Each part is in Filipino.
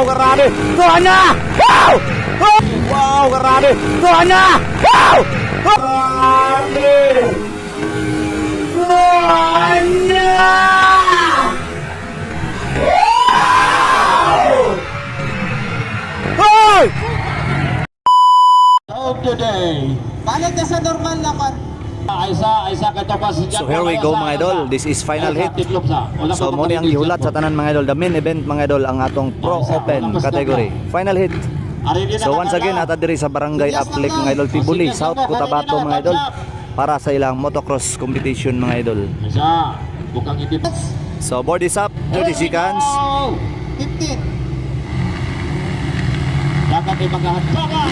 Wow, grabe! Tuhan! Wow! Wow, grabe! Tuhan! Wow! Grabe! Tuhan! Hoy! of the day. Balik na sa normal na So here we go mga idol. This is final hit. So mo ang gihulat sa tanan mga idol. The main event mga idol ang atong Pro Open category. Final hit. So once again ata diri sa Barangay Aplik mga idol Tibuli, South Cotabato mga idol para sa ilang motocross competition mga idol. So board is up, 30 seconds. 15. Dapat ay maghahantakan.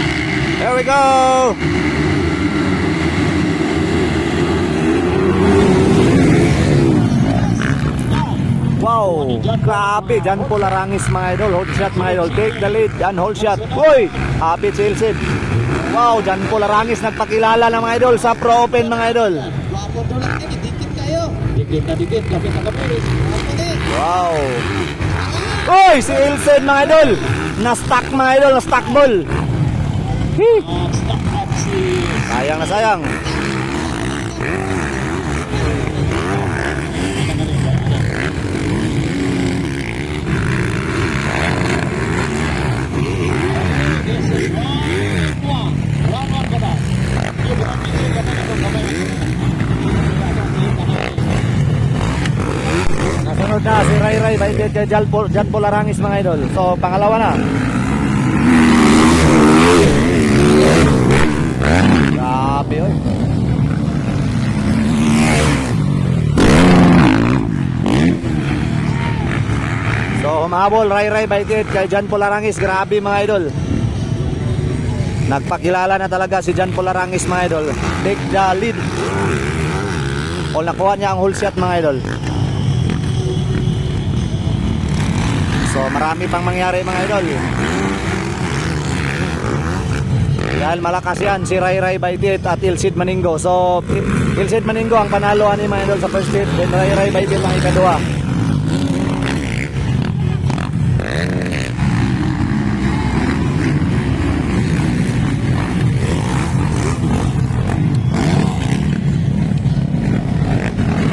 Here we go! Wow! Grabe! Jan po larangis mga idol. Hold shot mga idol. Take the lead. Jan hold shot. Uy! Si Ilsid. Wow! Jan po larangis nagpakilala ng mga idol sa Pro Open mga idol. Na na. Wow! Uy! Si Ilsid mga idol. Na-stuck mga idol. Na-stuck ball. Si... Sayang na sayang. Nasunod na si Ray Ray by kay Jan Pol, Jan Polarangis mga idol. So pangalawa na. Grabe oy. So humahabol Ray Ray by kay Jan Polarangis. Grabe mga idol. Nagpakilala na talaga si Jan Polarangis mga idol. Take the lead. O nakuha niya ang whole shot mga idol. So marami pang mangyari mga idol. Dahil malakas yan si Ray Ray Baitit at Ilsid Maningo. So Ilsid Maningo ang panalo ani mga idol sa first hit. Then Ray Ray Baitit ang ikadua.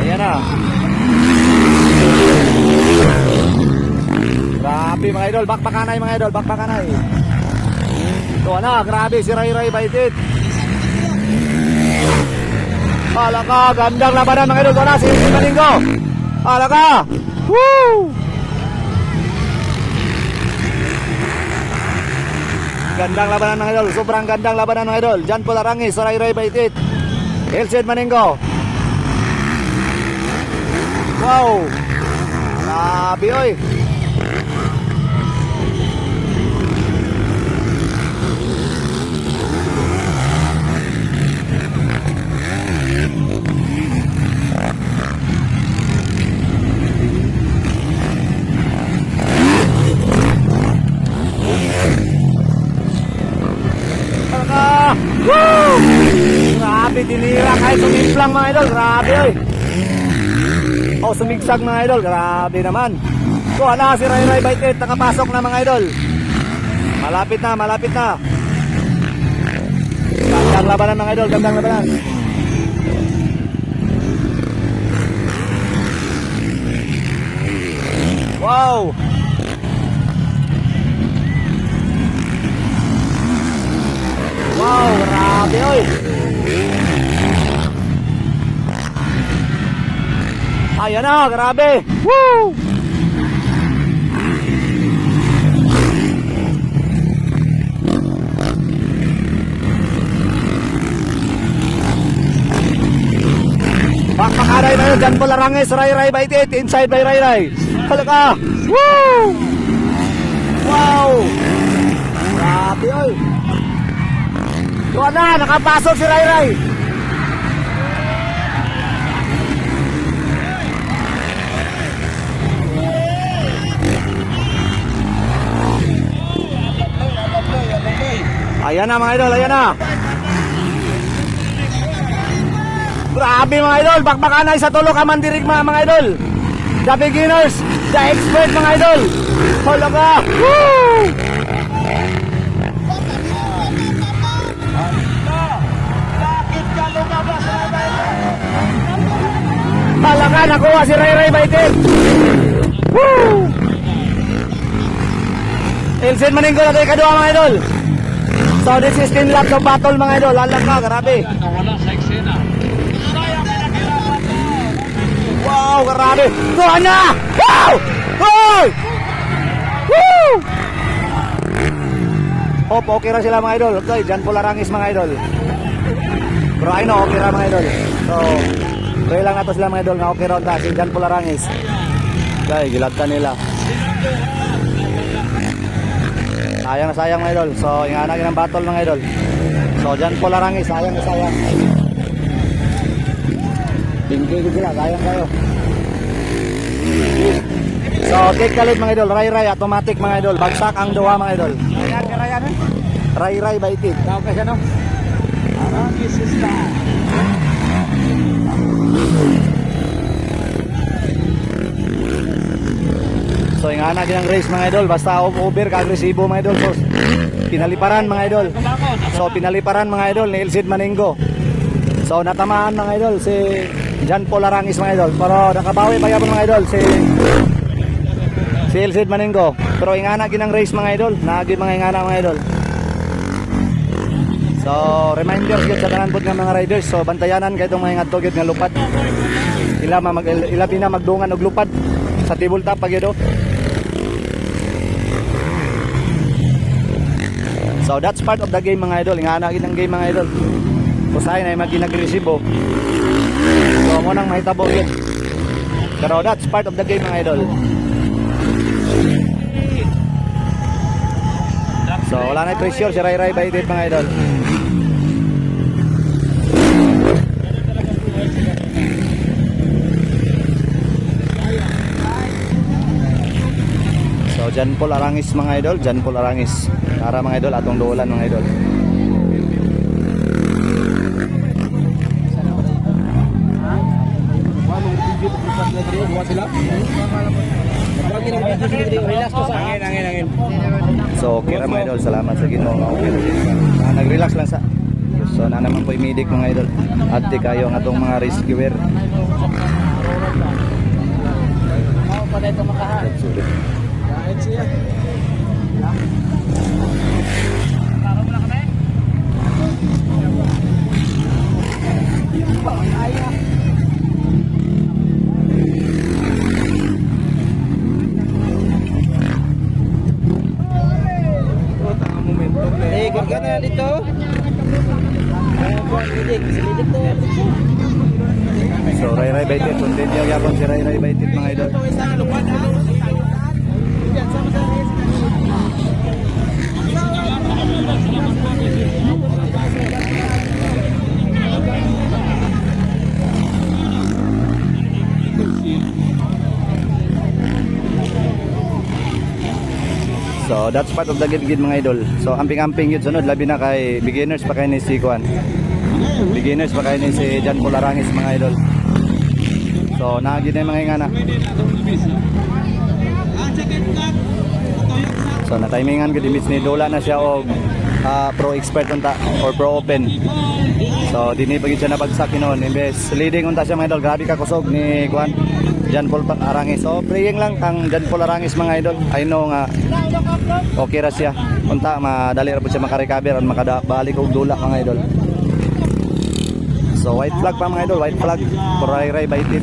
Ayan na. Grabe mga idol, bakbakanay mga idol, bakbakanay. Ito na, grabe si Ray Ray Baitit. Hala ka, gandang labanan mga idol. Ito na, si si Maningo. Hala ka. Woo! Gandang labanan mga idol, sobrang gandang labanan mga idol. Jan Polarangis, Ray Ray Baitit. Elsid Maningo. Wow! Grabe oy! Talaga! Woo! Grabe, dinira kahit sumimplang mga idol. Grabe oy! O sumigsag mga idol, grabe naman. So ala si Ray Ray Baitit, nakapasok na mga idol. Malapit na, malapit na. Gandang labanan mga idol, gandang labanan. Wow! Wow, grabe oy! Ayan na, grabe! Woo! Bakbakaray na yun, dyan po larangis, Ray Ray by 88, inside by Ray Ray. Halaka! Woo! Wow! Grabe oy! Doon na, nakapasok si Ray Ray. Ayan na mga idol, ayan na. Grabe mga idol, bakbakan na sa tulo ka mandirigma mga idol. The beginners, The expert mga idol. Hala ka. Woo! Ka, nakuha si Ray Ray Baitin. Woo! Ilsin Maninggo na tayo kadua mga idol. So this is 10 laps of battle mga idol. Hala ka, grabe. Nawala sa eksena. Wow, grabe. Kuha na! Wow! Hoy! Woo! Hop, okay ra sila mga idol. Okay, dyan po larangis mga idol. Pero ay no, okay ra mga idol. So, pray lang nato sila mga idol nga okay ra ta. Si dyan po larangis. Okay, gilagtan nila. Sayang na sayang mga idol. So, inganagin ang battle mga idol. So, dyan po larangis. Sayang na sayang. Tinggi ko sila. Sayang kayo. So, take kalit mga idol. Ray Ray, automatic mga idol. Bagsak ang duwa mga idol. Ray Ray baitit. Tawag ka siya no? Arangis está. So, yung anak ng race mga idol. Basta over ka agresibo mga idol. So, pinaliparan mga idol. So, pinaliparan mga idol ni Elsid Maningo. So, natamaan mga idol si Jan Paul Arangis mga idol. Pero nakabawi pa yapon mga idol si si Elsid Maningo. Pero yung anak ginang race mga idol. Nagi mga ingana mga idol. So, reminder yun sa tanan po nga mga riders. So, bantayanan kayo itong mga ingat gyud nga lupad. Ila, ma mag, ila pina magdungan og lupad sa table top pag yun. oh. So, that's part of the game mga idol. Nga anak ng game mga idol. Usahay na yung mag-agresibo. So, mo nang mahitabo yun. Pero that's part of the game mga idol. So, wala na pressure si Ray Ray Baitit mga idol. Jan Paul Arangis mga idol. Jan Paul Arangis. Para mga idol, atong dolan mga idol. So, okay ra mga idol. Salamat sa Ginoo. Okay. Ah, nag-relax lang sa So, na naman po imidik mga idol. At di kayo ang atong mga rescuer. Gagana na dito. Kaya So, Ray Ray Baitit. Continue yapon si Ray Ray Baitit mga idol. So that's part of the gid-gid mga idol. So amping-amping yun sunod labi na kay beginners pa kay ni si Kuan. Beginners pa kay ni si Jan Polarangis mga idol. So naagi na yung mga ingana. So na timingan gid imbis ni Dola na siya og ah, pro expert unta or pro open. So dinhi pagid siya nabagsak noon imbes leading unta siya mga idol. Grabe ka kusog ni Kuan. Jan Paul Arangis. So praying lang kang Jan Paul Arangis mga idol. I know nga okay ra siya. Unta madali ra pud siya makarecover at makabalik og dula mga idol. So white flag pa mga idol, white flag. Puray ray baitit.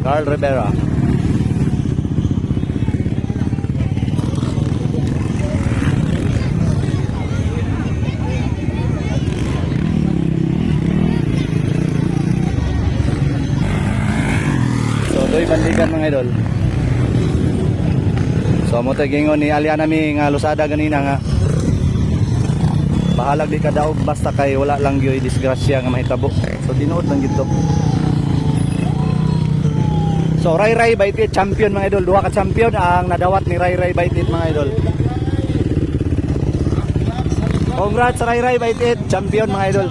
Carl Rivera. So, doy bandigan mga idol. So, mo tay gingon ni Aliana mi nga lusada ganina nga bahalag di ka daog basta kay wala lang gyoy disgrasya nga mahitabo. So, tinuod lang gito. So Ray Ray Baitit champion mga idol, duha ka champion ang nadawat ni Ray Ray Baitit mga idol. Congrats Ray Ray Baitit, champion mga idol.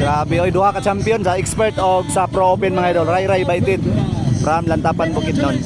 Grabe oy, duha ka champion sa expert og sa Pro Open mga idol, Ray Ray Baitit from Lantapan Bukidnon.